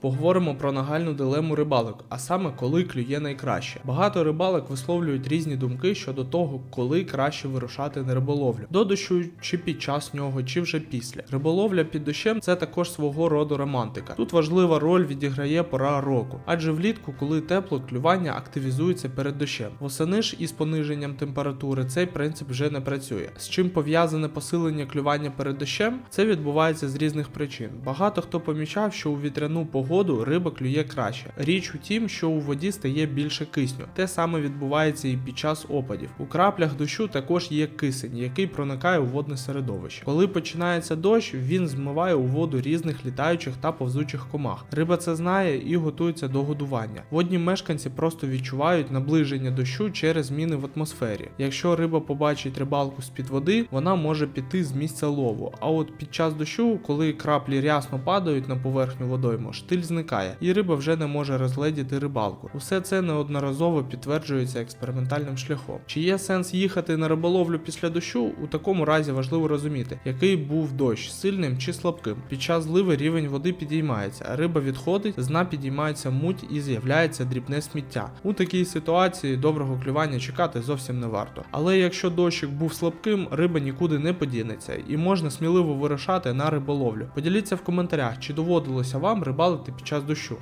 Поговоримо про нагальну дилему рибалок, а саме коли клює найкраще. Багато рибалок висловлюють різні думки щодо того, коли краще вирушати на риболовлю до дощу, чи під час нього, чи вже після. Риболовля під дощем це також свого роду романтика. Тут важлива роль відіграє пора року, адже влітку, коли тепло, клювання активізується перед дощем. Восени ж із пониженням температури цей принцип вже не працює. З чим пов'язане посилення клювання перед дощем? Це відбувається з різних причин. Багато хто помічав, що у вітряну погоду риба клює краще. Річ у тім, що у воді стає більше кисню. Те саме відбувається і під час опадів. У краплях дощу також є кисень, який проникає у водне середовище. Коли починається дощ, він змиває у воду різних літаючих та повзучих комах. Риба це знає і готується до годування. Водні мешканці просто відчувають наближення дощу через зміни в атмосфері. Якщо риба побачить рибалку з-під води, вона може піти з місця лову. А от під час дощу, коли краплі рясно падають на поверхню водойму, штиль зникає, і риба вже не може розгледіти рибалку. Усе це неодноразово підтверджується експериментальним шляхом. Чи є сенс їхати на риболовлю після дощу? У такому разі важливо розуміти, який був дощ, сильним чи слабким. Під час зливи рівень води підіймається, а риба відходить, з дна підіймається муть і з'являється дрібне сміття. У такій ситуації доброго клювання чекати зовсім не варто. Але якщо дощик був слабким, риба нікуди не подінеться і можна сміливо вирушати на риболовлю. Поділіться в коментарях, чи доводилося вам рибалити під час дощу.